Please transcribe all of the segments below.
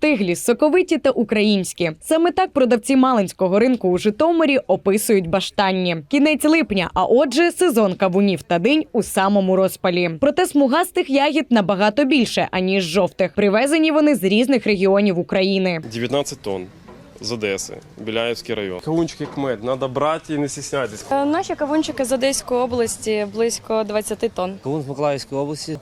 стиглі, соковиті та українські. Саме так продавці малинського ринку у Житомирі описують баштанні. Кінець липня, а отже, сезон кавунів та динь у самому розпалі. Проте смугастих ягід набагато більше аніж жовтих. Привезені вони з різних регіонів України. 19 тонн з Одеси, Біляївський район. Кавунчик як мед, треба брати і не стіснятися. Е, Наші кавунчики з Одеської області близько 20 тонн. Кавун з Миколаївської області.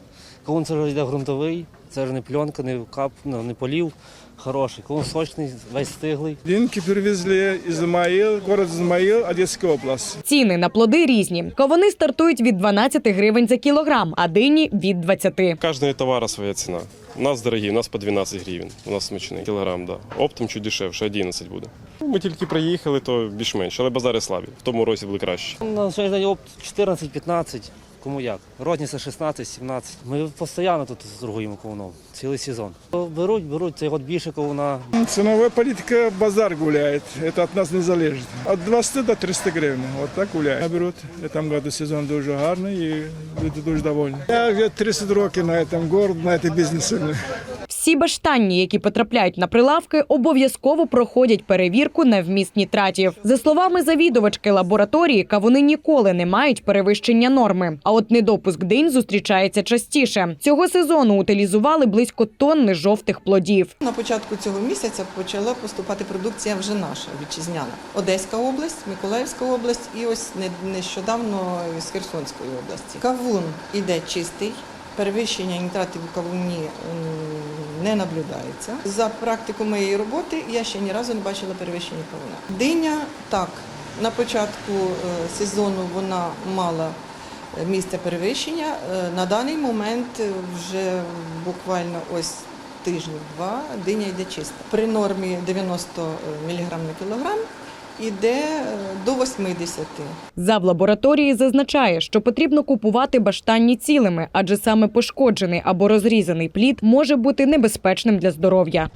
Кавун це вже йде ґрунтовий, це ж не пленка, не кап, ну, не полів. Хороший. Кавун сочний, весь стиглий. Динки привезли из Измаил, город Измаил, Одесская область. Ціни на плоди різні. Кавуни стартують від 12 гривень за кілограм, а дині від 20. Кожного товара своя ціна. У нас дорогі, у нас по 12 гривень. У нас смачний кілограм, да. Оптом чуть дешевше, 11 буде. Ми тільки приїхали, то більш-менш, але базари слабі. В тому році були краще. На сьогодні опт 14-15 Кому як? Розниця 16-17. Ми постійно тут торгуємо кавуном, цілий сезон. Беруть, беруть, цей год більше кавуна. Ценовая политика базар гуляет. Это от нас не залежит. От 20 до 300 гривен. Вот так гуляет. Берут. В этом году сезон дуже гарний і люди дуже довольні. Я вже 30 років на этом городі, на этой бізнесі. Всі баштанні, які потрапляють на прилавки, обов'язково проходять перевірку на вміст нітратів. За словами завідувачки лабораторії, кавуни ніколи не мають перевищення норми. А от недопуск динь зустрічається частіше. Цього сезону утилізували близько тонни жовтих плодів. На початку цього місяця почала поступати продукція вже наша вітчизняна. Одеська область, Миколаївська область і ось не- нещодавно з Херсонської області. Кавун іде чистий. Перевищення нітратів у кавуні не наблюдається. За практику моєї роботи я ще ні разу не бачила перевищення кавуна. Диня так, на початку е, сезону вона мала е, місце перевищення. Е, На даний момент вже буквально ось тижнів два диня йде чиста. При нормі 90 мг на кілограм іде е, до 80. Зав лабораторії зазначає, що потрібно купувати баштанні цілими, адже саме пошкоджений або розрізаний плід може бути небезпечним для здоров'я.